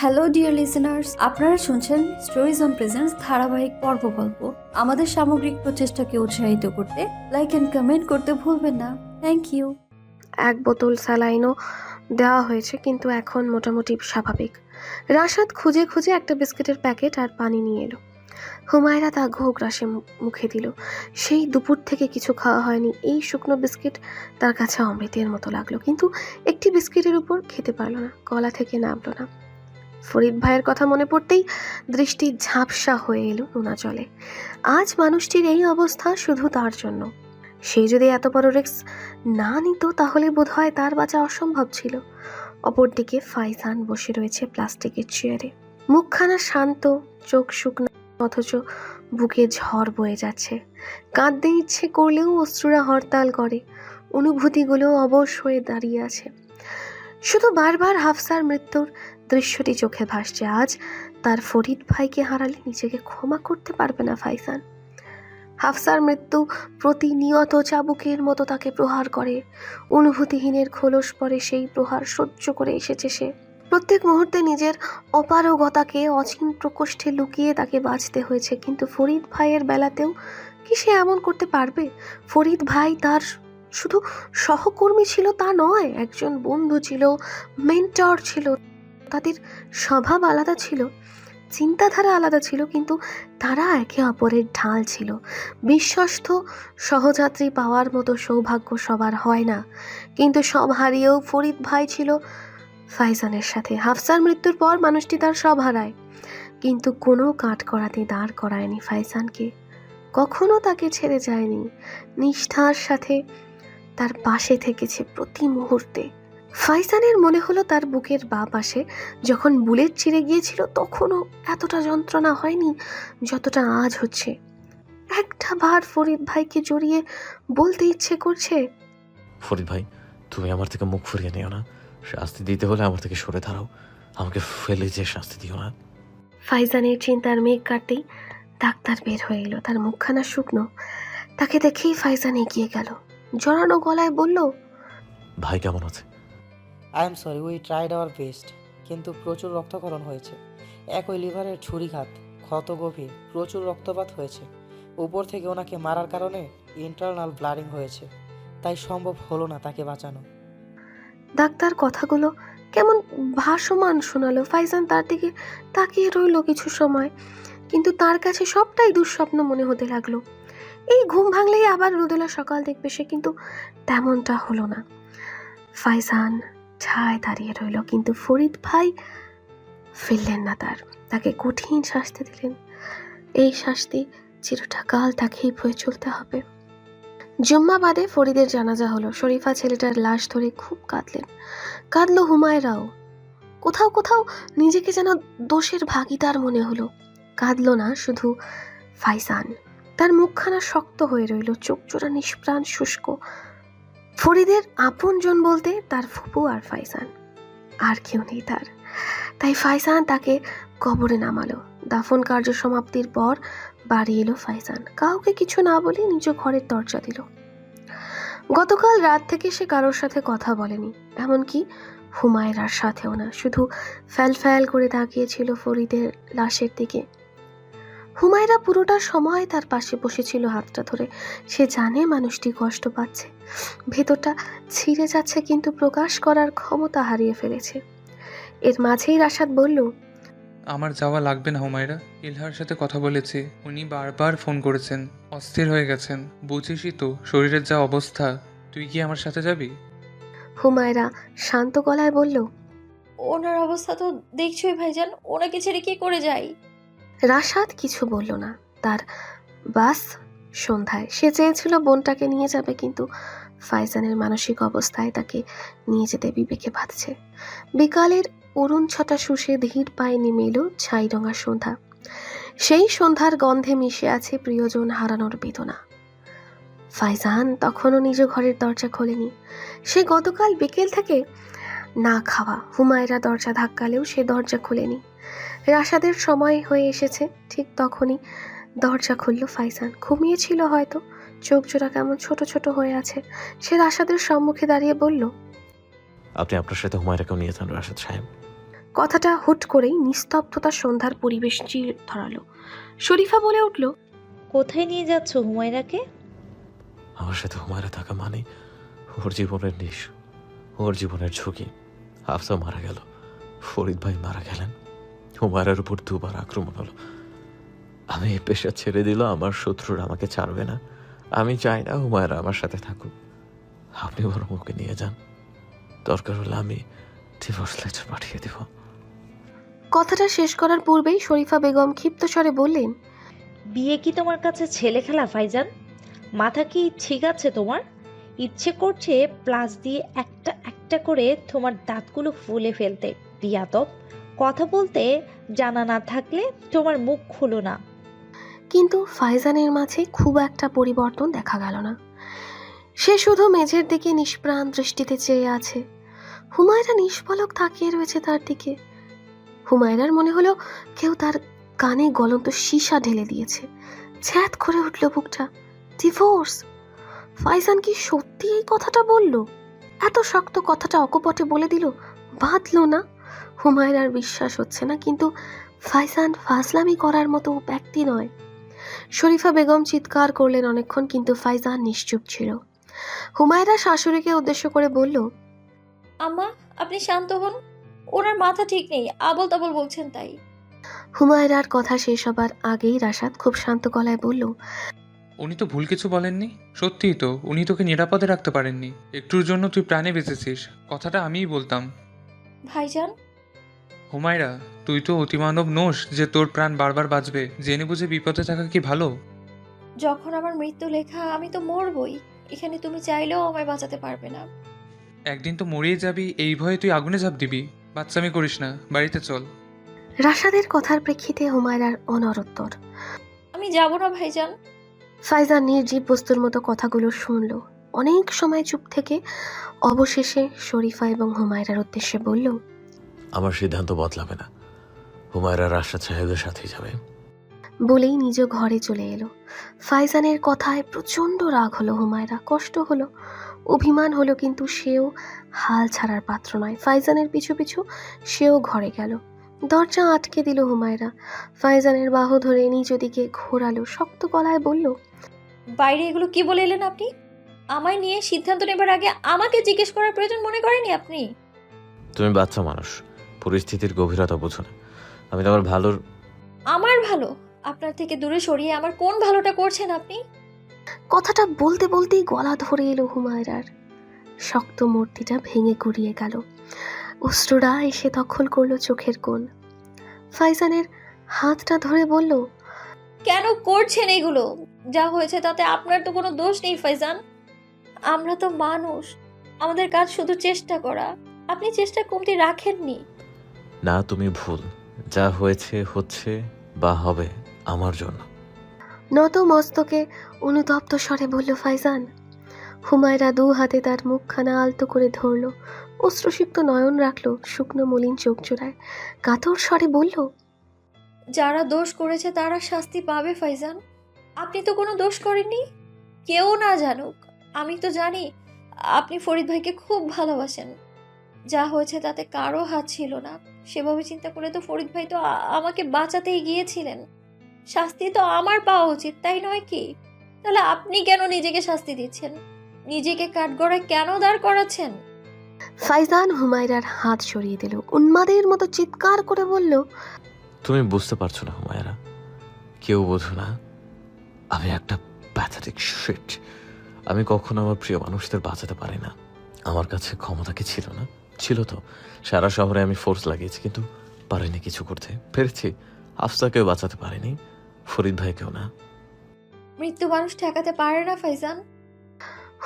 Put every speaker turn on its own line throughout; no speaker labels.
Hello dear listeners আপনারা শুনছেন stories on presence ধারাবাহিক পর্ব গল্প। আমাদের সামগ্রিক প্রচেষ্টাকে উৎসাহিত করতে লাইক অ্যান্ড কমেন্ট করতে ভুলবেন না। থ্যাংক ইউ
এক বোতল স্যালাইনও দেওয়া হয়েছে, কিন্তু এখন মোটামুটি স্বাভাবিক। রাশাদ খুঁজে খুঁজে একটা বিস্কিটের প্যাকেট আর পানি নিয়ে এলো। হুমায়রা তা ঘোগ রাশে মু- মুখে দিল। সেই দুপুর থেকে কিছু খাওয়া হয়নি। এই শুকনো বিস্কিট তার কাছে অমৃতের মতো লাগল, কিন্তু একটি বিস্কিটের উপর খেতে পারল না। গলা থেকে নামলো না। ফরিদ ভাইয়ের কথা মনে পড়তেই দৃষ্টি ঝাপসা হয়ে এলো নোনা জলে। আজ মানুষটির এই অবস্থা শুধু তার জন্য। সে যদি এত বড় রিস্ক না নিত, তাহলে বোধহয় তার বাঁচা অসম্ভব ছিল। অপরদিকে ফাইজান বসে রয়েছে প্লাস্টিকের চেয়ারে। মুখখানা শান্ত, চোখ শুকনো, অথচ বুকে ঝড় বয়ে যাচ্ছে। কাঁদতে ইচ্ছে করলেও অশ্রুরা হরতাল করে। অনুভূতিগুলো অবশ হয়ে দাঁড়িয়ে আছে। শুধু বারবার হাফসার মৃত্যুর দৃশ্যটি চোখে ভাসছে। আজ তার ফরিদ ভাইকে হারালে নিজেকে ক্ষমা করতে পারবে না ফাইজান হাফসার মৃত্যু প্রতিনিয়ত চাবুকের মতো তাকে প্রহার করে। অনুভূতিহীনের খোলস পরে সেই প্রহার সহ্য করে এসেছে সে। প্রত্যেক মুহূর্তে নিজের অপারগতাকে অচিন প্রকোষ্ঠে লুকিয়ে তাকে বাঁচতে হয়েছে। কিন্তু ফরিদ ভাইয়ের বেলাতেও কি সে এমন করতে পারবে? ফরিদ ভাই তার শুধু সহকর্মী ছিল তা নয়, একজন বন্ধু ছিল মেন্টর ছিল, তাদের স্বভাব আলাদা ছিল, চিন্তাধারা আলাদা ছিল, কিন্তু তারা একে অপরের ঢাল ছিল। বিশ্বস্ত সহযাত্রী পাওয়ার মতো সৌভাগ্য সবার হয় না, কিন্তু সব হারিয়েও ফরিদ ভাই ছিল ফাইজানের সাথে। হাফসার মৃত্যুর পর মানুষটি তার সব হারায়, কিন্তু কোনো কাঠ করাতে দাঁড় করায়নি ফাইজানকে। কখনো তাকে ছেড়ে যায়নি। নিষ্ঠার সাথে তার পাশে থেকেছে প্রতি মুহূর্তে। ফাইজানের মনে হলো তার বুকের বা পাশে যখন বুলেট চিড়ে গিয়েছিল তখনও এতটা যন্ত্রণা হয়নি যতটা আজ হচ্ছে। একটা বার ফরিদ ভাইকে জড়িয়ে বলতে ইচ্ছে করছে
ফরিদ ভাই তুমি আমার থেকে মুখ ফিরিয়ে নিও না। শাস্তি দিতে হলে আমার থেকে সরে দাঁড়াও। আমাকে ফেলে যে শাস্তি দিও না।
ফাইজানের চিন্তার মেঘ কাটতেই ডাক্তার বের হয়ে এলো। তার মুখখানা শুকনো। তাকে দেখেই ফাইজান এগিয়ে গেল। জড়ানো গলায় বলল
ভাই কেমন আছে?
I am sorry we tried our best কিন্তু প্রচুর রক্তক্ষরণ হয়েছে। একই লিভারের ছুরিঘাত ক্ষত গভীর প্রচুর রক্তপাত হয়েছে। উপর থেকে ওনাকে মারার কারণে ইন্টারনাল ব্লাডিং হয়েছে। তাই সম্ভব হলো না তাকে বাঁচানো।
ডাক্তার কথাগুলো কেমন ভাসমান শোনালো। ফাইজান তার দিকে তাকিয়ে রইল কিছু সময় কিন্তু তার কাছে সবটাই দুঃস্বপ্ন মনে হতে লাগল। এই ঘুম ভাঙলেই আবার রোদেলা সকাল দেখবে সে, কিন্তু তেমনটা হলো না। ফাইজান ছায় দাঁড়িয়ে রইল, কিন্তু ফরিদ ভাই ফিরলেন না তার। তাকে কঠিন শাস্তি দিলেন। এই শাস্তি চিরটা কাল তাকেই বয়ে চলতে হবে। জুম্মা বাদে ফরিদের জানাজা হলো। শরীফা ছেলেটার লাশ ধরে খুব কাঁদলেন। কাঁদলো হুমায়রাও। কোথাও কোথাও নিজেকে যেন দোষের ভাগিদার মনে হলো। কাঁদলো না, শুধু ফাইজান তার মুখখানা শক্ত হয়ে রইল চোখ জোড়া নিষ্প্রাণ, শুষ্ক। ফরিদের আপনজন বলতে তার ফুপু আর ফাইসান। আর কেউ নেই তার। তাই ফাইজান তাকে কবরে নামালো। দাফন কার্য সমাপ্তির পর বাড়ি এলো ফাইসান। কাউকে কিছু না বলে নিজ ঘরের দরজা দিল। গতকাল রাত থেকে সে কারোর সাথে কথা বলেনি। এমনকি হুমায়রার সাথেও না। শুধু ফ্যাল ফ্যাল করে তাকিয়েছিল ফরিদের লাশের দিকে। হুমায়রা পুরোটা সময় তার পাশে বসেছিল হাতটা ধরে। সে জানে মানুষটি কষ্ট পাচ্ছে। ভেতরটা ছিঁড়ে যাচ্ছে কিন্তু প্রকাশ করার ক্ষমতা হারিয়ে ফেলেছে। এর মাঝেই রাশাদ বলল
আমার যাওয়া লাগবে না হুমায়রা। ইলহার সাথে কথা বলেছি। উনি বারবার ফোন করেছেন। অস্থির হয়ে গেছেন। বুঝিসই তো শরীরের যা অবস্থা। তুই কি আমার সাথে যাবি?
হুমায়রা শান্ত গলায় বলল
ওনার অবস্থা তো দেখছোই ভাইজান। ওনাকে ছেড়ে কি করে যাই?
রাশাদ কিছু বলল না। তার বাস সন্ধ্যায়। সে চেয়েছিল বোনটাকে নিয়ে যাবে, কিন্তু ফাইজানের মানসিক অবস্থায় তাকে নিয়ে যেতে বিবেকে বাঁধছে বিকালের অরুণ ছটা শুষে ধীর পায়ে নেমে এলো ছাইরঙা সন্ধ্যা। সেই সন্ধ্যার গন্ধে মিশে আছে প্রিয়জন হারানোর বেদনা। ফাইজান তখনও নিজ ঘরের দরজা খোলেনি। সে গতকাল বিকেল থেকে না খাওয়া হুমায়রা দরজা ধাক্কালেও সে দরজা খোলেনি। রাশাদের সময় হয়ে এসেছে ঠিক তখনই দরজা খুলল ফাইজান ঘুমিয়েছিল হয়তো। চোখ জোড়া কেমন ছোট ছোট হয়ে আছে। সে রাশাদের সম্মুখে দাঁড়িয়ে বলল
আপনি আপনার সাথে হুমায়রাকেও নিয়ে যান রাশেদ সাহেব।
কথাটা হুট করেই নিস্তব্ধতা সন্ধ্যার পরিবেশ চির ধরালো। শরীফা বলে উঠল
কোথায় নিয়ে যাচ্ছ হুমায়রাকে?
আমার সাথে হুমায়রা থাকা মানে ওর জীবনের নিশ ওর জীবনের ঝুঁকি। হাফসা মারা গেল ফরিদ ভাই মারা গেলেন। হুমায়রার উপর দুবার আক্রমণ হলো। আমি এই পেশা ছেড়ে দিল আমার শত্রুরা আমাকে ছাড়বে না। আমি চাই না হুমায়রা আমার সাথে থাকুক। আপনি বরং ওকে নিয়ে যান। দরকার হলে আমি ডিভোর্স লেটার পাঠিয়ে দেব।
কথাটা শেষ করার পূর্বেই শরীফা বেগম ক্ষিপ্ত স্বরে বললেন
বিয়ে কি তোমার কাছে ছেলে খেলা ফাইজান মাথা কি ঠিক আছে তোমার? ইচ্ছে করছে প্লাস দিয়ে একটা একটা করে তোমার দাঁতগুলো ফুলে ফেলতে। বিয়াতব কথা বলতে জানা না থাকলে তোমার মুখ খুলো না।
কিন্তু ফাইজানের মাঝে খুব একটা পরিবর্তন দেখা গেল না। সে শুধু মেঝের দিকে নিষ্প্রাণ দৃষ্টিতে চেয়ে আছে। হুমায়রা নিষ্পলক তাকিয়ে রয়েছে তার দিকে। হুমায়রার মনে হলো কেউ তার কানে গলন্ত সীসা ঢেলে দিয়েছে। ছ্যাত করে উঠল বুকটা। ডিভোর্স? ফাইজান কি সত্যি এই কথাটা বলল? এত শক্ত কথাটা অকপটে বলে দিল? বাঁধলো না? হুমায়রার বিশ্বাস হচ্ছে না কিন্তু ফাইজান ফাজলামি করার মতো ব্যক্তি নয়। শরীফা বেগম চিৎকার করলেন অনেকক্ষণ কিন্তু ফাইজান নিশ্চুপ ছিল। হুমায়রা শাশুড়িকে উদ্দেশ্য করে বলল
আম্মা আপনি শান্ত হন। ওনার মাথা ঠিক নেই আবল তাবল বলছেন তাই।
হুমায়রার কথা শেষ হবার আগেই রাশাদ খুব শান্ত গলায় বলল
উনি তো ভুল কিছু বলেননি। সত্যিই তো উনি তোকে নিরাপদে রাখতে পারেননি। একটুর জন্য তুই প্রাণে বেঁচেছিস কথাটা আমিই বলতাম।
ভাইজান
হুমায়রা তুই তো অতিমানব নোস যে তোর প্রাণ বারবার বাঁচবে। জেনে বুঝে বিপদে থাকা কি ভালো?
যখন আমার মৃত্যু লেখা আমি তো মরবই। এখানে তুমি চাইলেও আমায় বাঁচাতে পারবে না।
একদিন তো মরিয়ে যাবি এই ভয়ে তুই আগুনে ঝাঁপ দিবি। বাচ্চামি করিস না বাড়িতে চল।
রাশাদের কথার প্রেক্ষিতে হুমায়রার অনরোত্তর।
আমি যাব না ভাইজান।
ফাইজান নির্জীব বস্তুর মতো কথাগুলো শুনল। অনেক সময় চুপ থেকে অবশেষে শরীফা এবং হুমায়রার উদ্দেশ্যে বলল
আমার সিদ্ধান্ত বদলাবে না। হুমায়রা রাশাদ সাহেবের সাথেই যাবে।
বলেই নিজ ঘরে চলে এলো। ফাইজানের কথায় প্রচণ্ড রাগ হলো হুমায়রা কষ্ট হলো। অভিমান হলো কিন্তু সেও হাল ছাড়ার পাত্র নয়। ফাইজানের পিছু পিছু সেও ঘরে গেল। দরজা আটকে দিল হুমায়রা। ফাইজানের বাহু ধরে নিজ দিকে ঘোরালো শক্ত গলায় বলল
বাইরে এগুলো কি বলে এলেন আপনি? আমায় নিয়ে সিদ্ধান্ত নেবার আগে আমাকে জিজ্ঞেস করার প্রয়োজন মনে করেননি আপনি?
তুমি বাচ্চা মানুষ। পরিস্থিতির গভীরতা বোঝো না। আমি তোমার ভালোর
আমার ভালো? আপনার থেকে দূরে সরিয়ে আমার কোন ভালোটা করছেন আপনি?
কথাটা বলতে বলতেই গলা ধরে এলো হুমায়রার। শক্ত মূর্তিটা ভেঙে গুড়িয়ে গেল। অশ্রুরা এসে দখল করল চোখের কোণ। ফাইজানের হাতটা ধরে বলল
কেন করছেন এগুলো? যা হয়েছে তাতে আপনার তো কোনো দোষ নেই ফাইজান। আমরা তো মানুষ। আমাদের কাজ শুধু চেষ্টা করা। আপনি চেষ্টা কমতি রাখেননি।
না তুমি ভুল। যা হয়েছে হচ্ছে বা হবে আমার জন্য।
নত মস্তকে অনুতপ্ত স্বরে বলল ফাইজান। হুমায়রা দু হাতে তার মুখখানা আলতো করে ধরল অশ্রুসিক্ত নয়ন রাখল শুকনো মলিন চোখ জোড়ায়। কাতর স্বরে বলল
যারা দোষ করেছে তারা শাস্তি পাবে ফাইজান। আপনি তো কোনো দোষ করেননি। কেউ না জানুক। আমি তো জানি আপনি ফরিদ ভাইকে খুব ভালোবাসেন। যা হয়েছে তাতে কারও হাত ছিল না। সেভাবে চিন্তা করে তো ফরিদ ভাই তো আমাকে বাঁচাতেই গিয়েছিলেন। শাস্তি তো আমার পাওয়া উচিত তাই নয় কি? তাহলে আপনি কেন নিজেকে শাস্তি দিচ্ছেন? নিজেকে কাঠগড়ায় কেন দাঁড় করাচ্ছেন?
ফাইজান হুমায়রার হাত সরিয়ে দিল। উন্মাদের মতো চিৎকার করে বলল
তুমি বুঝতে পারছ না হুমায়রা কেউ বোঝো না আমি একটা প্যাথাটিক শিট আমি কখনো আমার প্রিয় মানুষদের বাঁচাতে পারি না। আমার কাছে ক্ষমতা কি ছিল না? ছিল তো। সারা শহরে আমি ফোর্স লাগিয়েছি কিন্তু পারিনি কিছু করতে। পেরেছি আফসাকেও বাঁচাতে পারিনি ফরিদ ভাইকেও না।
মৃত্যু মানুষ ঠেকাতে পারে না ফাইজান।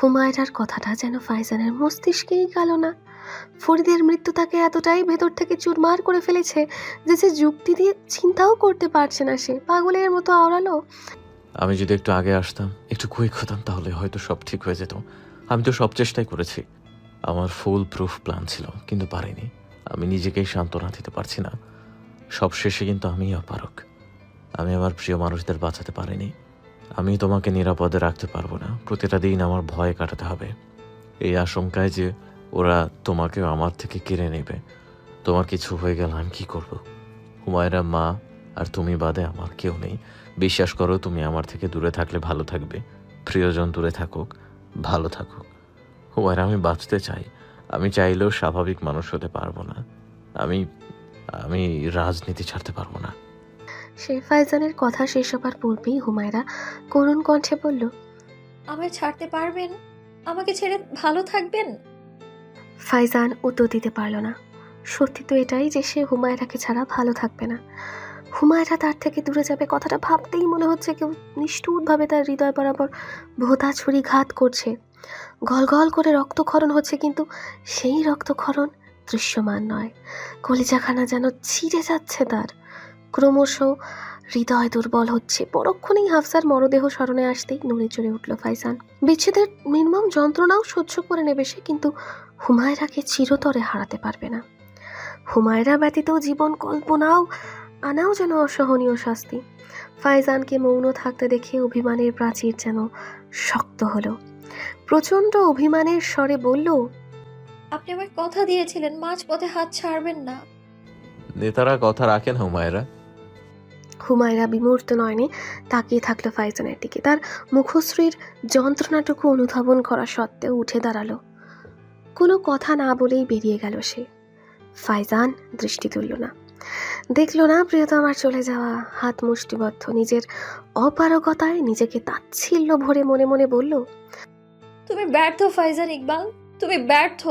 হুমায়রার কথাটা যেন ফাইজানের মস্তিষ্কেই গেল না। ফরিদের মৃত্যু তাকে এতটাই ভেতর থেকে চুরমার করে ফেলেছে যে সে যুক্তি দিয়ে চিন্তাও করতে পারছে না সে। পাগলের মতো আওড়ালো।
আমি যদি একটু আগে আসতাম একটু কুইক হতাম তাহলে হয়তো সব ঠিক হয়ে যেত। আমি তো সব চেষ্টাই করেছি। আমার ফুল প্রুফ প্ল্যান ছিল, কিন্তু পারিনি। আমি নিজেকেই সান্ত্বনা দিতে পারছি না। সব শেষে কিন্তু আমি অপারক। আমি আমার প্রিয় মানুষদের বাঁচাতে পারিনি। আমি তোমাকে নিরাপদে রাখতে পারব না। প্রতিটা দিন আমার ভয় কাটাতে হবে। এই আশঙ্কায় যে ওরা তোমাকে আমার থেকে কেড়ে নেবে। তোমার কিছু হয়ে গেল আমি কি করব? হুমায়রা মা আর তুমি বাদে আমার কেউ নেই। বিশ্বাস করো, তুমি আমার থেকে দূরে থাকলে ভালো থাকবে। প্রিয়জন দূরে থাকুক, ভালো থাকুক। হুমায়রা আমি বাঁচতে চাই। আমি চাইলেও স্বাভাবিক মানুষ হতে পারব না। আমি আমি রাজনীতি ছাড়তে পারব না।
সে ফাইজানের কথা শেষ হবার পূর্বেই হুমায়রা করুণ কণ্ঠে বলল
আমায় ছাড়তে পারবেন? আমাকে ছেড়ে ভালো থাকবেন?
ফাইজান উত্তর দিতে পারল না। সত্যি তো এটাই যে সে হুমায়রাকে ছাড়া ভালো থাকবে না। হুমায়রা তার থেকে দূরে যাবে কথাটা ভাবতেই মনে হচ্ছে কেউ নিষ্ঠুরভাবে তার হৃদয় বরাবর ভোতা ছুরি ঘাত করছে। গল গল করে রক্তক্ষরণ হচ্ছে কিন্তু সেই রক্তক্ষরণ দৃশ্যমান নয়। কলিজাখানা যেন ছিঁড়ে যাচ্ছে তার। ক্রমশ হৃদয় দুর্বল হচ্ছে। পরক্ষণেই হাফসার মরদেহ স্মরণে আসতেই নড়ে চড়ে উঠল ফাইজান বিচ্ছেদের নির্মম যন্ত্রণাও সহ্য করে নেবে সে, কিন্তু হুমায়রাকে চিরতরে হারাতে পারবে না। হুমায়রা ব্যতীত জীবন কল্পনাও আনাও যেন অসহনীয় শাস্তি। ফাইজানকে মৌন থাকতে দেখে অভিমানের প্রাচীর যেন শক্ত হলো। প্রচণ্ড অভিমানের স্বরে বলল
আপনি আমায় কথা দিয়েছিলেন মাঝপথে হাত ছাড়বেন না।
নেতারা কথা রাখেন হুমায়রা।
হুমায়রা বিমূর্ত নয়নে তাকিয়ে থাকল ফাইজানের দিকে। তার মুখশ্রীর যন্ত্রণাটুকু অনুধাবন করা সত্ত্বেও উঠে দাঁড়াল। কোনো কথা না বলেই বেরিয়ে গেল সে। ফাইজান দৃষ্টি তুলল না। দেখল না প্রিয়তমার চলে যাওয়া হাত মুষ্টিবদ্ধ। নিজের অপারগতায় নিজেকে তাচ্ছিল্য ভরে মনে মনে বলল
তুমি ব্যর্থ ফাইজান ইকবাল। তুমি ব্যর্থ।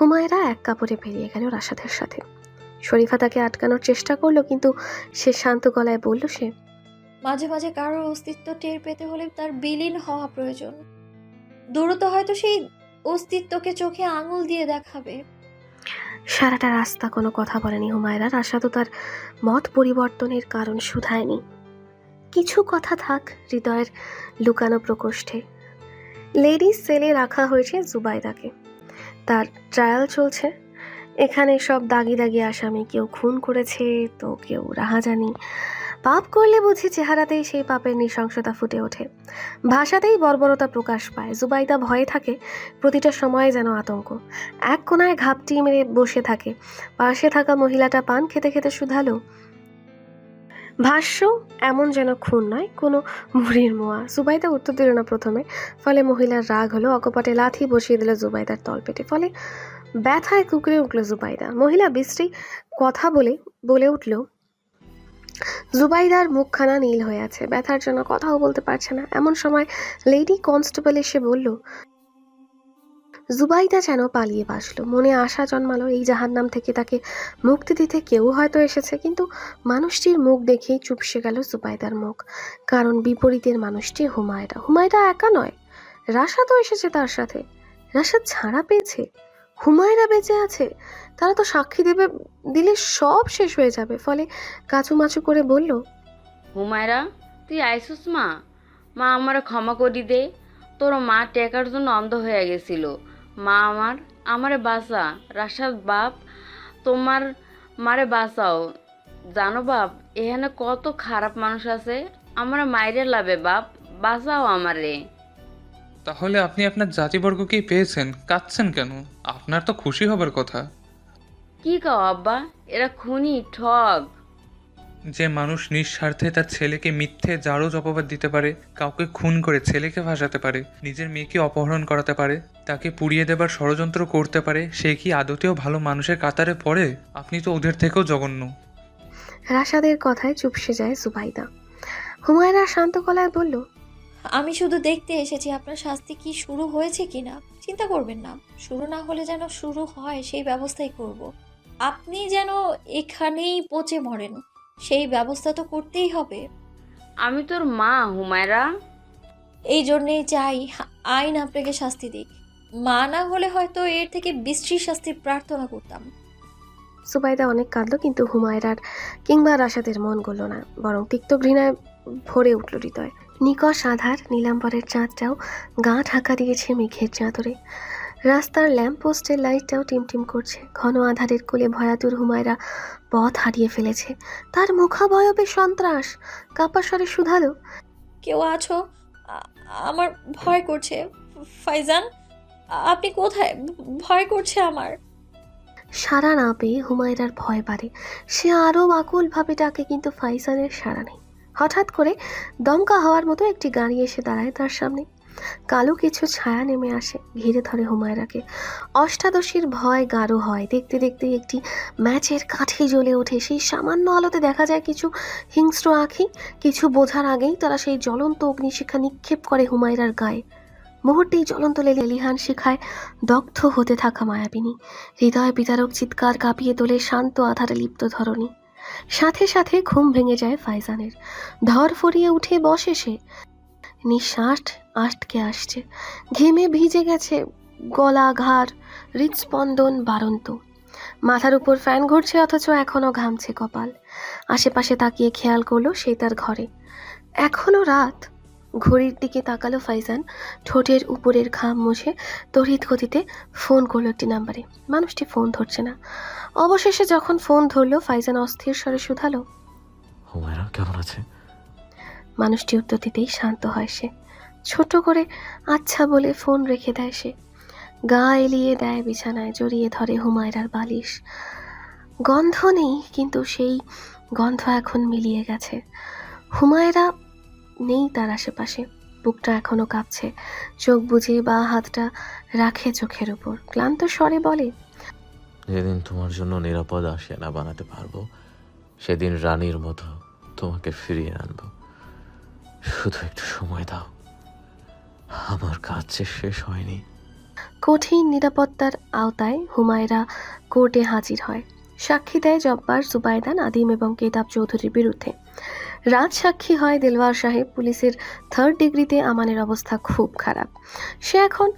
হুমায়রা এক কাপড়ে বেরিয়ে গেল রাশাদের সাথে। শরীফা তাকে আটকানোর চেষ্টা করল কিন্তু সে শান্ত গলায় বলল সে
মাঝে মাঝে কারোর অস্তিত্ব টের পেতে হলে তার বিলীন হওয়া প্রয়োজন। দূরত্ব হয়তো সেই অস্তিত্বকে চোখে আঙুল দিয়ে দেখাবে।
সারাটা রাস্তা কোনো কথা বলেনি হুমায়রা। রাশা তো তার মত পরিবর্তনের কারণ শুধায়নি। কিছু কথা থাক হৃদয়ের লুকানো প্রকোষ্ঠে। লেডিস সেলে রাখা হয়েছে জুবাইদাকে। তার ট্রায়াল চলছে। এখানে সব দাগি দাগি আসামি কেউ খুন করেছে, তো কেউ রাহাজানি। পাপ করলে বুঝি চেহারাতেই সেই পাপের নৃশংসতা ফুটে ওঠে। ভাষাতেই বর্বরতা প্রকাশ পায়। জুবাইদা ভয়ে থাকে, প্রতিটা সময়ে যেন আতঙ্ক। এক কোনায় ঘাপটি মেরে বসে থাকে। পাশে থাকা মহিলাটা পান খেতে খেতে শুধালো। ভাষ্য, এমন যেন খুন নয়, কোনো মুড়ির মোয়া। জুবাইদা উত্তর দিল না প্রথমে। ফলে মহিলার রাগ হলো, অকপটে লাথি বসিয়ে দিল জুবাইদার তলপেটে। ফলে ব্যথায় কুকড়ে উঠল জুবাইদা। মহিলা বিশ্রী কথা বলে বলে উঠল, জুবাইদার মুখখানা নীল হয়ে আছে, ব্যথার জন্য কথাও বলতে পারছে না। এমন সময় লেডি কনস্টেবল এসে বলল জুবাইদা যেন পালিয়ে বাসলো মনে আশা জন্মালো এই জাহান্নাম থেকে তাকে মুক্তি দিতে কেউ হয়তো এসেছে, কিন্তু মানুষটির মুখ দেখেই চুপসে গেল জুবাইদার মুখ। কারণ বিপরীতের মানুষটি হুমায়রা। হুমায়রা একা নয় রাশা তো এসেছে তার সাথে। রাশা ছাড়া পেয়েছে, হুমায়রা বেঁচে আছে। তারা তো সাক্ষী দেবে, দিলে সব শেষ হয়ে যাবে। ফলে কাচুমাচু করে বলল,
হুমায়রা, তুই আইসুস মা? মা আমারে ক্ষমা করি দে। তোর মা টেকার জন্য অন্ধ হয়ে গেছিল। মা আমার আমারে বাঁচা। রাশাদ বাপ তোমার মারে বাঁচাও। জানো বাপ এখানে কত খারাপ মানুষ আছে। আমার মায়ের লাভে বাপ বাঁচাও আমারে।
তাহলে আপনি আপনার জাতিবর্গকেই পেয়েছেন কাঁদছেন কেন? আপনার তো খুশি হবার কথা।
কি কাও আব্বা? এরা খুনি ঠগ।
যে মানুষ নিঃস্বার্থে তার ছেলেকে মিথ্যে জারজ অপবাদ দিতে পারে কাউকে খুন করে ছেলেকে ভাসাতে পারে নিজের মেয়েকে অপহরণ করাতে পারে তাকে পুড়িয়ে দেবার ষড়যন্ত্র করতে পারে সে কি আদতেও ভালো মানুষের কাতারে পড়ে? আপনি তো ওদের থেকেও জঘন্য।
রাশাদের কথায় চুপসে যায় জুবাইদা হুমায়রা শান্ত গলায় বলল
আমি শুধু দেখতে এসেছি আপনার শাস্তি কি শুরু হয়েছে কিনা? চিন্তা করবেন না শুরু না হলে যেন শুরু হয় সেই ব্যবস্থাই করব। আপনি যেন এখানেই পচে মরেন। সেই ব্যবস্থা তো করতেই হবে।
আমি তোর মা হুমায়রা।
এই জন্যেই চাই আইন আপনাকে শাস্তি দিক। মা না হলে হয়তো এর থেকে বিশ্রী শাস্তির প্রার্থনা করতাম।
সুবাইদা অনেক কাঁদল কিন্তু হুমায়রার কিংবা রাশাদের মন গড়ল না বরং তিক্ত ঘৃণায় ভরে উঠল হৃদয়। নিকষ আধার নীলাম্বরের চাঁদটাও গা ঢাকা দিয়েছে মেঘের চাদরে। রাস্তার ল্যাম্প পোস্টের লাইটটাও টিমটিম করছে। ঘন আধারের কোলে ভয়াতুর হুমায়রা পথ হারিয়ে ফেলেছে। তার মুখাবয়বে সন্ত্রাস। কাপা স্বরে শুধালো
কেউ আছো? আমার ভয় করছে ফাইজান। আপনি কোথায়? ভয় করছে আমার।
সাড়া না পেয়ে হুমায়রার ভয় বাড়ে। সে আরও আকুলভাবে ডাকে কিন্তু ফাইজানের সাড়া নেই। হঠাৎ করে দমকা হওয়ার মতো একটি গাড়ি এসে দাঁড়ায় তার সামনে। কালো কিছু ছায়া নেমে আসে ঘিরে ধরে হুমায়রাকে। অষ্টাদশীর ভয় গাঢ় হয়। দেখতে দেখতে একটি ম্যাচের কাঠি জ্বলে ওঠে। সেই সামান্য আলোতে দেখা যায় কিছু হিংস্র আঁখি, কিছু বোঝার আগেই তারা সেই জ্বলন্ত অগ্নিশিখা নিক্ষেপ করে হুমায়রার গায়ে। মুহূর্তেই জ্বলন্ত লেলে লিহান শিখায় দগ্ধ হতে থাকা মায়াবিনী। হৃদয় বিতারক চিৎকার কাঁপিয়ে তোলে শান্ত আধারে লিপ্ত ধরণী। সাথে সাথে ঘুম ভেঙে যায় ফাইজানের। ধর ফরিয়ে উঠে বসে সে। নিঃশ্বাস আটকে আসছে। ঘেমে ভিজে গেছে গলা ঘাড় হৃদস্পন্দন বারন্ত। মাথার উপর ফ্যান ঘুরছে অথচ এখনও ঘামছে কপাল। আশেপাশে তাকিয়ে খেয়াল করল সে তার ঘরে। এখনও রাত। ঘড়ির দিকে তাকালো ফাইজান। ঠোঁটের উপরের ঘাম মুছে তড়িৎ গতিতে ফোন করল একটি নাম্বারে। মানুষটি ফোন ধরছে না। অবশেষে যখন ফোন ধরলো, ফাইজান অস্থির স্বরে শুধালো
কেমন আছে?
মানুষটি উত্তর দিতেই শান্ত হয় সে। ছোট করে আচ্ছা বলে ফোন রেখে দেয় সে। গা এলিয়ে দেয় বিছানায়, জড়িয়ে ধরে হুমায়রার বালিশ। গন্ধ নেই, কিন্তু সেই গন্ধ এখন মিলিয়ে গেছে। হুমায়রা নেই তার আশেপাশে। বুকটা এখনও কাঁপছে। চোখ বুঝে বা হাতটা রাখে চোখের উপর। ক্লান্ত স্বরে বলে,
যেদিন তোমার জন্য নিরাপদ আশিয়ানা বানাতে পারব, সেদিন রানীর মতো তোমাকে ফিরিয়ে আনব। শুধু একটু সময় দাও। আমার কাজ শেষ হয়নি।
কঠিন নিরাপত্তার আওতায় হুমায়রা কোর্টে হাজির হয়। সাক্ষী দেয় জব্বার সুবায়দান নাদিম এবং কেতাব চৌধুরীর বিরুদ্ধে। রাজ সাক্ষী হয় দেলওয়ার সাহেব পুলিশের থার্ড ডিগ্রিতে আমানের অবস্থা খুব খারাপ। সে এখন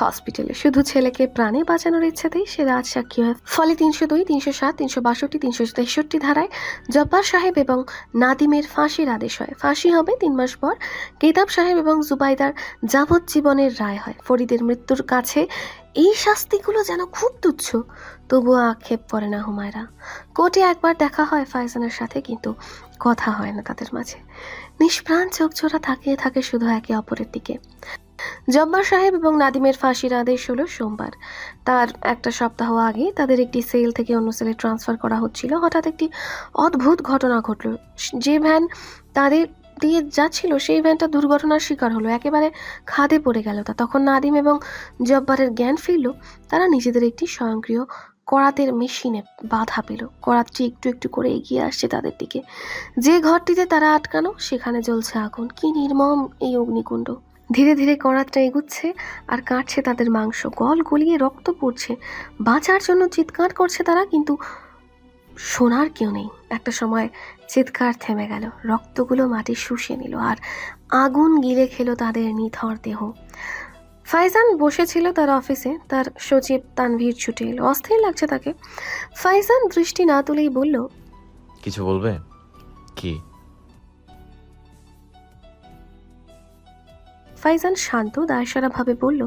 হসপিটালে শুধু ছেলেকে প্রাণে বাঁচানোর ইচ্ছাতেই সে রাজ সাক্ষী হয়। ফলে তিনশো দুই, তিনশো সাত, তিনশো বাষট্টি, তিনশো তেষট্টি ধারায় জব্বার সাহেব এবং নাদিমের ফাঁসির আদেশ হয়। ফাঁসি হবে তিন মাস পর কেতাব সাহেব এবং জুবাইদার যাবজ্জীবনের রায় হয়। ফরিদের মৃত্যুর কাছে এই শাস্তিগুলো যেন খুব তুচ্ছ, তবুও আক্ষেপ করে না হুমায়রা। কোর্টে একবার দেখা হয় ফায়জানের সাথে, কিন্তু কথা হয় না তাদের মাঝে। নিষ্প্রাণ চোখ চোরা তাকিয়ে থাকে শুধু একে অপরের দিকে। জব্বার সাহেব এবং নাদিমের ফাঁসির আদেশ হলো সোমবার। তার একটা সপ্তাহ আগে তাদের একটি সেল থেকে অন্য সেলে ট্রান্সফার করা হচ্ছিল। হঠাৎ একটি অদ্ভুত ঘটনা ঘটল। যে ভ্যান তাদের দিয়ে যাচ্ছিল, সেই ভ্যানটা দুর্ঘটনার শিকার হলো। একেবারে খাদে পড়ে গেল তা। তখন নাদিম এবং জব্বারের জ্ঞান ফিরল। তারা নিজেদের একটি স্বয়ংক্রিয় করাতের মেশিনে বাধা পেল। করাতটি একটু একটু করে এগিয়ে আসছে তাদের দিকে। যে ঘরটিতে তারা আটকানো সেখানে জ্বলছে আগুন। কি নির্মম এই অগ্নিকুণ্ড। ধীরে ধীরে করাতটা এগুচ্ছে আর কাটছে তাদের মাংস। গল গলিয়ে রক্ত পড়ছে। বাঁচার জন্য চিৎকার করছে তারা, কিন্তু শোনার কেউ নেই। একটা সময় চিৎকার থেমে গেল। রক্তগুলো মাটি শুষে নিল আর আগুন গিলে খেলো তাদের নিথর দেহ। ফাইজান বসেছিল তার অফিসে তার সচিব তানভীর ছুটে এলো। অস্থির লাগছে তাকে। ফাইজান দৃষ্টি না তুলেই বলল
কিছু বলবে? কি?
ফাইজান শান্ত দায়সারাভাবে বলল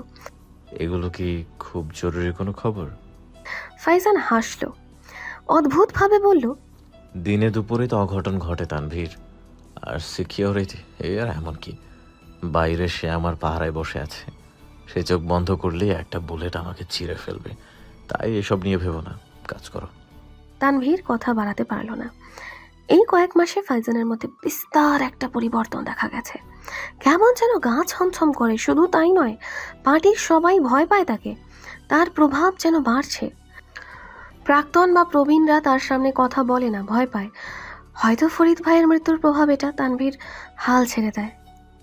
এগুলো কি খুব জরুরি কোনো খবর?
ফাইজান হাসলো অদ্ভুতভাবে বলল
দিনে দুপুরে তো অঘটন ঘটে তানভীর। আর সিকিউরিটি এ আর এমন কি? বাইরে সে আমার পাহারায় বসে আছে। সে চোখ বন্ধ করলেই একটা বুলেট আমাকে চিরে ফেলবে। তাই এসব নিয়ে ভেবো না, কাজ করো।
তানভীর কথা বাড়াতে পারল না। এই কয়েক মাসে ফাইজানের মধ্যে বিস্তার একটা পরিবর্তন দেখা গেছে। কেমন যেন গা ছমছম করে, শুধু তাই নয়, পার্টির সবাই ভয় পায় তাকে। তার প্রভাব যেন বাড়ছে। প্রাক্তন বা প্রবীণরা তার সামনে কথা বলে না, ভয় পায়। হয়তো ফরিদ ভাইয়ের মৃত্যুর প্রভাব এটা তানভীর হাল ছেড়ে দেয়।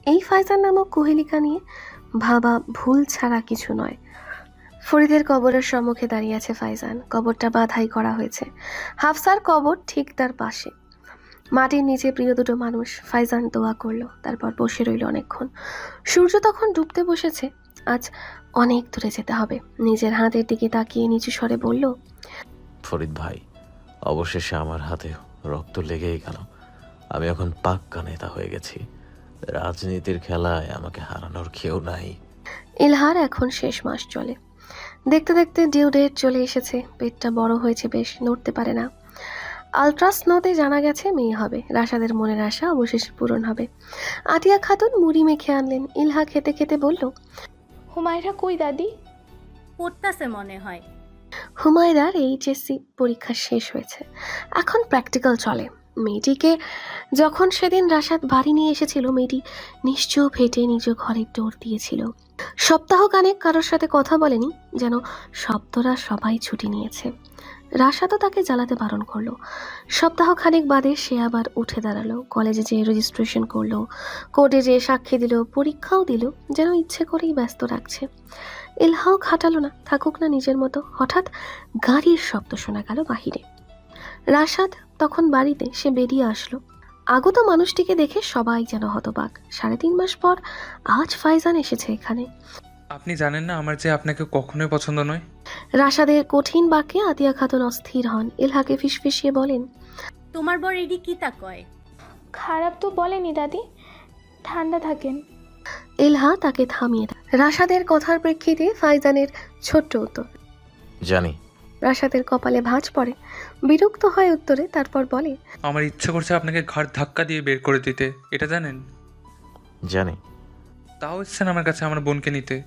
এই ফাইজান নামক কুহেলিকা নিয়ে ভাবা ভুল ছাড়া কিছু নয়। ফরিদের কবরের সম্মুখে দাঁড়িয়ে আছে ফাইজান। কবরটা বাধাই করা হয়েছে। হাফসার কবর ঠিক তার পাশে। মাটির নিচে প্রিয় দুটো মানুষ ফাইজান দোয়া করল, তারপর বসে রইল অনেকক্ষণ। সূর্য তখন ডুবতে বসেছে। আজ অনেক দূরে যেতে হবে। নিজের হাতের দিকে তাকিয়ে নিচু স্বরে বলল,
ফরিদ ভাই, অবশেষে আমার হাতে রক্ত লেগেই গেল। আমি এখন পাক্কা নেতা হয়ে গেছি। রাজনীতির খেলায় আমাকে হারানোর কেউ নাই।
ইলহার এখন শেষ মাস চলে। দেখতে দেখতে ডিউ ডেট চলে এসেছে। পেটটা বড় হয়েছে বেশ নড়তে পারে না। আলট্রাসনোতে জানা গেছে মেয়ে হবে। রাশাদের মনের আশা অবশেষে পূরণ হবে। আটিয়া খাতুন মুড়ি মেখে আনলেন। ইলহা খেতে খেতে বলল
হুমায়রা কই দাদি?
পড়তাছে মনে হয়।
হুমায়রার এইচএসসি পরীক্ষা শেষ হয়েছে। এখন প্র্যাকটিক্যাল চলে। মেয়েটিকে যখন সেদিন রাশাদ বাড়ি নিয়ে এসেছিল, মেয়েটি নিশ্চয় ফেটে নিজ ঘরের ডোর দিয়েছিল। সপ্তাহখানেক কারোর সাথে কথা বলেনি, যেন শব্দরা সবাই ছুটি নিয়েছে। রাশাদও তাকে জ্বালাতে বারণ করল। সপ্তাহখানেক বাদে সে আবার উঠে দাঁড়াল। কলেজে যেয়ে রেজিস্ট্রেশন করল কোর্টে যেয়ে সাক্ষী দিল, পরীক্ষাও দিল, যেন ইচ্ছে করেই ব্যস্ত রাখছে। এলহাও খাটালো না, থাকুক না নিজের মতো। হঠাৎ গাড়ির শব্দ শোনা গেল বাহিরে। রাশাদ তখন বাড়িতে সে বেরিয়ে আসলো। আগত মানুষটিকে দেখে সবাই যেন হতবাক। সাড়ে তিন মাস পর আজ ফাইজান এসেছে এখানে।
আপনি জানেন না আমার যে আপনাকে কখনোই পছন্দ নয়?
রাশাদের কঠিন বাক্যে আতিয়া খাতুন অস্থির হন। এলহাকে ফিসফিসিয়ে বলেন
তোমার বর এডি কি তা কয়?
খারাপ তো বলেনি দাদি ঠান্ডা থাকেন।
এলহা তাকে থামিয়ে দেয়। রাশাদের কথার প্রেক্ষিতে ফাইজানের ছোট্ট উত্তর
জানি
রাশাদের কপালে ভাঁজ পড়ে। বিরক্ত হয় উত্তরে তারপর বলে
আমার ইচ্ছে করছে আপনাকে ঘর ধাক্কা দিয়ে বের করে দিতে। এটা জানেন?
জানি।
তাও এসছেন আমার কাছে আমার বোনকে নিতে?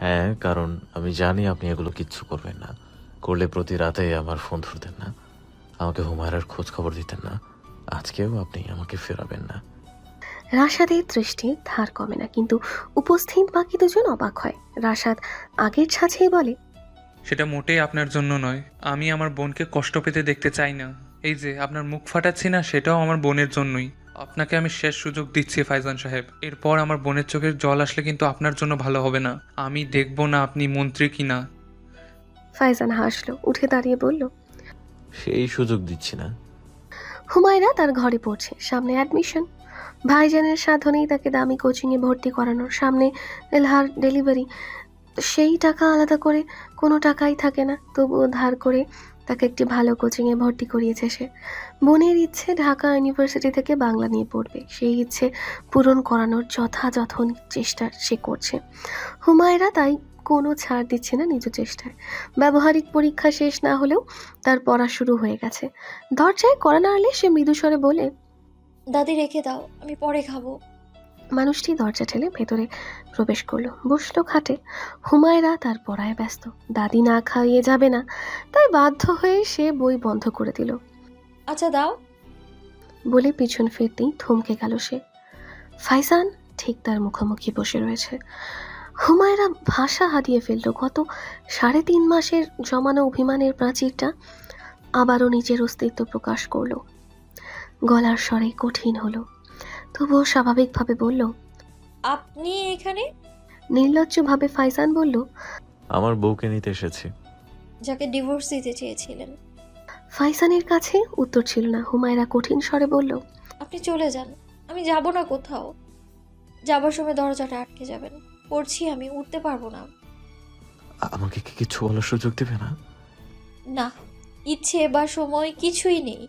হ্যাঁ কারণ আমি জানি আপনি এগুলো কিচ্ছু করবেন না। করলে প্রতি রাতে আমার ফোন ধরতেন না। আমাকে হুমায়রার খোঁজ খবর দিতেন না। আজকেও আপনি আমাকে ফেরাবেন না।
রাশাদের দৃষ্টি ধার কমে না কিন্তু উপস্থিত বাকি দুজন অবাক হয়। রাশাদ আগের ছাঁচেই বলে
সেটা মোটেই আপনার জন্য নয়। আমি আমার বোনকে কষ্ট পেতে দেখতে চাই না। এই যে আপনার মুখ ফাটাচ্ছি না সেটাও আমার বোনের জন্যই। আপনাকে আমি শেষ সুযোগ দিচ্ছি ফাইজান সাহেব। এরপর আমার বোনের চোখের জল আসলে কিন্তু আপনার জন্য ভালো হবে না। আমি দেখব না আপনি মন্ত্রী কি না।
ফাইজান হাসলো উঠে দাঁড়িয়ে বলল
সেই সুযোগ দিচ্ছি না।
হুমায়রা তার ঘরে পড়ছে সামনে অ্যাডমিশন ভাইজানের সাধনেই তাকে দামি কোচিংয়ে ভর্তি করানোর সামনে এলহার ডেলিভারি সেই টাকা আলাদা করে কোনো টাকাই থাকে না। তবুও ধার করে তাকে একটি ভালো কোচিংয়ে ভর্তি করিয়েছে সে। বোনের ইচ্ছে ঢাকা ইউনিভার্সিটি থেকে বাংলা নিয়ে পড়বে। সেই ইচ্ছে পূরণ করানোর যথাযথ চেষ্টা সে করছে। হুমায়রা তাই কোনো ছাড় দিচ্ছে না নিজ চেষ্টায়। ব্যবহারিক পরীক্ষা শেষ না হলেও তার পড়া শুরু হয়ে গেছে। দরজায় কড়া নাড়লে সে মৃদুস্বরে বলে,
দাদি, রেখে দাও, আমি পরে খাব।
মানুষটি দরজা ঠেলে ভেতরে প্রবেশ করল। বসল খাটে। হুমায়রা তার পড়ায় ব্যস্ত। দাদি না খাইয়ে যাবে না। তাই বাধ্য হয়ে সে বই বন্ধ করে দিল।
আচ্ছা দাও।
বলে পিছন ফিরতেই থমকে গেল সে। ফাইজান ঠিক তার মুখোমুখি বসে রয়েছে। হুমায়রা ভাষা হারিয়ে ফেলল গত সাড়ে তিন মাসের জমানো অভিমানের প্রাচীরটা আবারও নিজের অস্তিত্ব প্রকাশ করল। গলার স্বরে কঠিন হলো। তবুও স্বাভাবিকভাবে বলল
আপনি এখানে?
নির্লজ্জভাবে ফাইজান বলল
আমার বউকে নিতে এসেছি।
যাকে ডিভোর্স দিতে চেয়েছিলেন।
ফাইজানের কাছে উত্তর ছিল না। হুমায়রা কঠিন স্বরে বলল
আপনি চলে যান। আমি যাব না কোথাও। যাবার সময় দরজাটা আটকে যাবেন। পড়ছি আমি উঠতে পারব না।
আমাকে কি কিছু বলার সুযোগ দেবে না?
না ইচ্ছে বা সময় কিছুই নেই।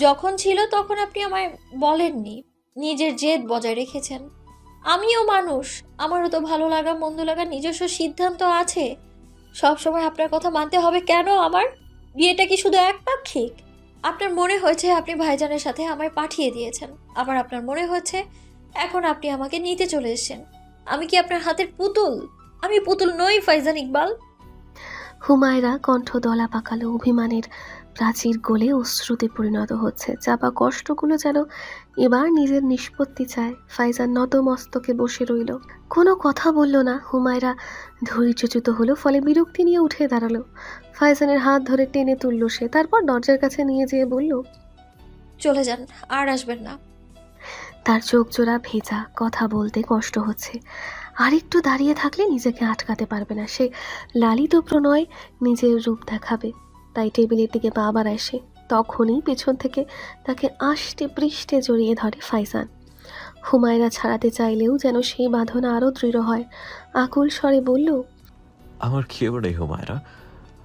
যখন ছিল তখন আপনি আমায় বলেননি। নিজের জেদ বজায় রেখেছেন। আমিও মানুষ, আমারও তো ভালো লাগা, মন্দ লাগা নিজস্ব সিদ্ধান্ত আছে। সব সময় আপনার কথা মানতে হবে কেন আমার? বিয়েটা কি শুধু একপাক্ষিক? আপনার মনে হয়েছে আপনি ভাইজানের সাথে আমায় পাঠিয়ে দিয়েছেন। আবার আপনার মনে হচ্ছে এখন আপনি আমাকে নিতে চলে এসেছেন। আমি কি আপনার হাতের পুতুল? আমি পুতুল নই, ফাইজান ইকবাল।
হুমায়রা কণ্ঠ দলা পাকালো অভিমানের প্রাচীর গলে অশ্রুতে পরিণত হচ্ছে। চাপা কষ্টগুলো যেন এবার নিজের নিষ্পত্তি চায়। ফাইজান নত মস্তকে বসে রইল। কোনো কথা বলল না। হুমায়রা ধৈর্যচ্যুত হলো ফলে বিরক্তি নিয়ে উঠে দাঁড়াল। ফাইজানের হাত ধরে টেনে তুলল সে। তারপর দরজার কাছে নিয়ে যেয়ে বলল
চলে যান আর আসবেন না।
তার চোখ জোড়া ভেজা কথা বলতে কষ্ট হচ্ছে। আর একটু দাঁড়িয়ে থাকলে নিজেকে আটকাতে পারবে না। সে লালিত প্রণয় নিজের রূপ দেখাবে। তাই টেবিলের দিকে পা বাড়ায় সে তখনই পেছন থেকে তাকে আষ্টে পৃষ্ঠে জড়িয়ে ধরে ফাইজান। হুমায়রা ছাড়াতে চাইলেও যেন সেই বাঁধন আরও দৃঢ় হয়। আকুল স্বরে বলল
আমার কেউ নেই হুমায়রা?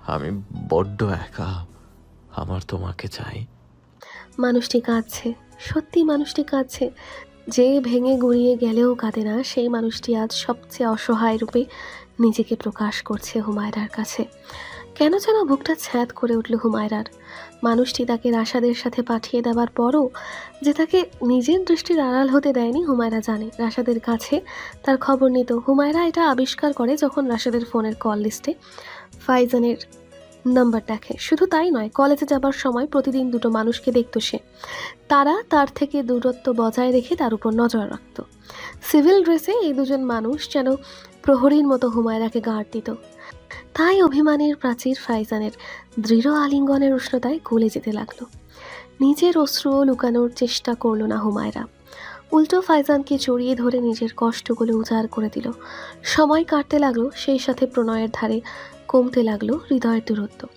আমি বড্ড একা। আমার তোমাকে চাই।
মানুষটি কাঁদছে সত্যি মানুষটি কাঁদছে। যে ভেঙে গুড়িয়ে গেলেও কাঁদে না সেই মানুষটি আজ সবচেয়ে অসহায় রূপে নিজেকে প্রকাশ করছে হুমায়রার কাছে। কেন যেন বুকটা ছ্যাঁত করে উঠল হুমায়রার। মানুষটি তাকে রাশাদের সাথে পাঠিয়ে দেওয়ার পরও যে তাকে নিজের দৃষ্টির আড়াল হতে দেয়নি হুমায়রা জানে। রাশাদের কাছে তার খবর নিত। হুমায়রা এটা আবিষ্কার করে যখন রাশাদের ফোনের কল লিস্টে ফাইজানের নাম্বার দেখে। শুধু তাই নয়, কলেজে যাবার সময় প্রতিদিন দুটো মানুষকে দেখত সে। তারা তার থেকে দূরত্ব বজায় রেখে তার উপর নজর রাখত। সিভিল ড্রেসে এই দুজন মানুষ যেন প্রহরীর মতো হুমায়রাকে গার্ড দিত। তাই অভিমানের প্রাচীর ফাইজানের দৃঢ় আলিঙ্গনের উষ্ণতায় গলে যেতে লাগল। নিজের অশ্রুও লুকানোর চেষ্টা করল না হুমায়রা। উল্টো ফাইজানকে জড়িয়ে ধরে নিজের কষ্টগুলো উজাড় করে দিল। সময় কাটতে লাগল সেই সাথে প্রণয়ের ধারে কমতে লাগল হৃদয়ের দূরত্ব।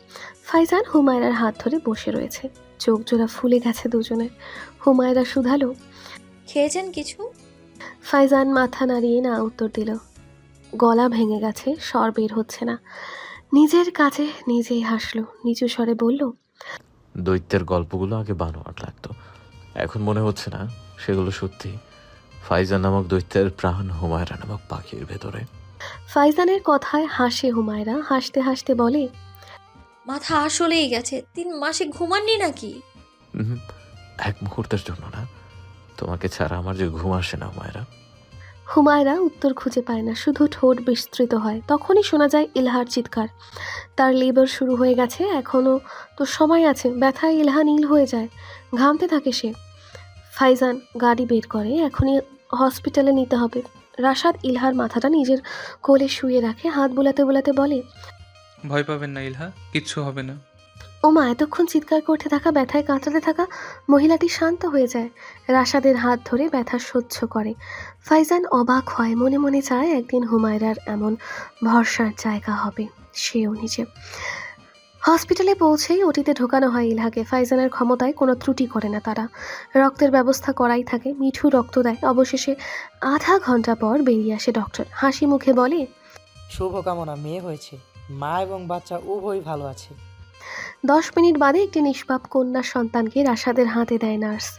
ফাইজান হুমায়রার হাত ধরে বসে রয়েছে। চোখ জোড়া ফুলে গেছে দুজনের হুমায়রা শুধালো
খেয়েছেন কিছু?
ফাইজান মাথা নাড়িয়ে না উত্তর দিল। গলা ভেঙে গেছে স্বর বের হচ্ছে না। নিজের কাছে নিজেই হাসলো। নিচু স্বরে বলল
দৈত্যের গল্পগুলো আগে বানোয়াট লাগতো। এখন মনে হচ্ছে না সেগুলো সত্যি। ফাইজান নামক দৈত্যের প্রাণ হুমায়রা নামক পাখির ভেতরে।
ফাইজানের কথায় হাসে হুমায়রা। হাসতে হাসতে বলে
মাথা আসলেই গেছে। তিন মাসে ঘুমাননি নাকি?
এক মুহূর্তের জন্য না। তোমাকে ছাড়া আমার যে ঘুম আসে না হুমায়রা।
হুমায়রা উত্তর খুঁজে পায় না, শুধু ঠোঁট বিস্তৃত হয়। তখনই শোনা যায় ইলহার চিৎকার। তার লেবার শুরু হয়ে গেছে এখনও তো সময় আছে, ব্যথায় ইলহা নীল হয়ে যায়। ঘামতে থাকে সে। ফাইজান গাড়ি বের করে, এখনই হসপিটালে নিতে হবে। রাশাদ ইলহার মাথাটা নিজের কোলে শুয়ে রাখে, হাত বোলাতে বোলাতে বলে,
ভয় পাবেন না ইলহা, কিচ্ছু হবে না।
ওমা, এতক্ষণ চিৎকার করতে থাকা, ব্যথায় কাঁচাতে থাকা মহিলাটি শান্ত হয়ে যায়। রাশাদের হাত ধরে ব্যথা সহ্য করে। ফাইজান অবাক হয়, মনে মনে চায় একদিন হুমায়রার এমন ভরসার জায়গা হবে, সেও নিজে। হসপিটালে পৌঁছেই ওটিতে ঢোকানো হয় ইলহাকে। ফাইজানের ক্ষমতায় কোনো ত্রুটি করে না তারা। রক্তের ব্যবস্থা করাই থাকে, মিঠু রক্ত দেয়। অবশেষে আধা ঘণ্টা পর বেরিয়ে আসে ডক্টর। হাসি মুখে বলে
শুভকামনা মেয়ে হয়েছে। মা এবং বাচ্চা উভয়ই ভালো আছে।
দশ মিনিট বাদে একটি নিষ্পাপ কন্যা সন্তানকে রাশাদের হাতে দেয় নার্স।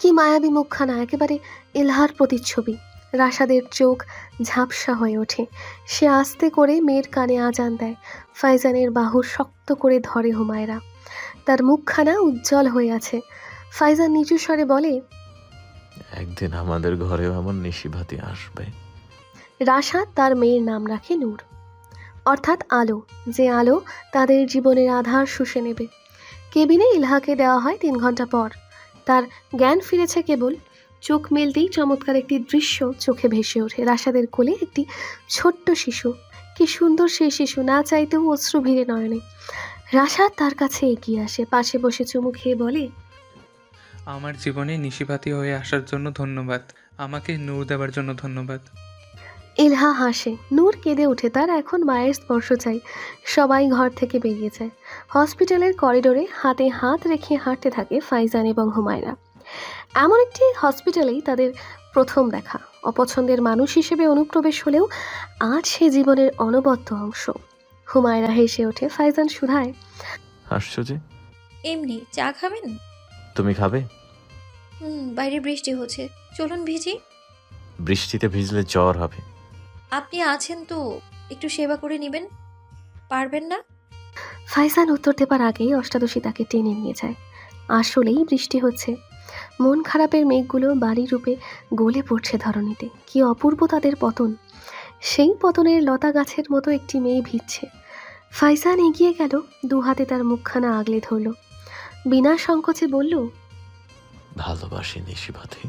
কি মায়াবী মুখখানা একেবারে এলহার প্রতিচ্ছবি। রাশাদের চোখ ঝাপসা হয়ে ওঠে। সে আস্তে করে মেয়ের কানে আজান দেয়। ফাইজানের বাহু শক্ত করে ধরে হুমায়রা। তার মুখখানা উজ্জ্বল হয়ে আছে। ফাইজান নিচু স্বরে বলে
একদিন আমাদের ঘরেও এমন নিশিভাতি আসবে।
রাশাদ তার মেয়ের নাম রাখে নূর। অর্থাৎ আলো, যে আলো তাদের জীবনের আধার শুষে নেবে। কেবিনে ইলহাকে দেওয়া হয় তিন ঘণ্টা পর। তার জ্ঞান ফিরেছে কেবল চোখ মেলতেই চমৎকার একটি দৃশ্য চোখে ভেসে ওঠে। রাশাদের কোলে একটি ছোট্ট শিশু। কি সুন্দর সেই শিশু, না চাইতেও অশ্রু ভিড়ে নয়নে। রাশাদ তার কাছে এগিয়ে আসে, পাশে বসে চুমু খেয়ে বলে,
আমার জীবনে নিশিপাতি হয়ে আসার জন্য ধন্যবাদ। আমাকে নূর দেওয়ার জন্য ধন্যবাদ।
ইলহা হাসে। নূর কেঁদে ওঠে তার এখন মায়ের স্পর্শ চাই। সবাই ঘর থেকে বেরিয়ে যায়। হসপিটালের করিডোরে হাতে হাত রেখে হাঁটতে থাকে ফাইজান এবং হুমায়রা। এমন একটি হসপিটালেই তাদের প্রথম দেখা। অপছন্দের মানুষ হিসেবে অনুপ্রবেশ হলেও আজ সে জীবনের অনবদ্য অংশ। হুমায়রা হেসে ওঠে ফাইজান সুধায়।
হাসছো যে?
এমনি চা খাবেন?
তুমি খাবে?
হুম বাইরে বৃষ্টি হচ্ছে। চলুন ভিজি।
বৃষ্টিতে ভিজলে জ্বর হবে।
আপনি আছেন তো একটু সেবা করে নেবেন। পারবেন না?
ফাইজান উত্তর দেবার আগেই অষ্টাদশী তাকে টেনে নিয়ে যায়। আসলেই বৃষ্টি হচ্ছে। মন খারাপের মেঘগুলো বাড়ি রূপে গলে পড়ছে ধরণীতে। কি অপূর্ব তাদের পতন। সেই পতনের লতা গাছের মতো একটি মেয়ে ভিজছে। ফাইজান এগিয়ে গেল দু হাতে তার মুখখানা আগলে ধরল। বিনা সংকোচে বলল
ভালোবাসি নিশিভাতি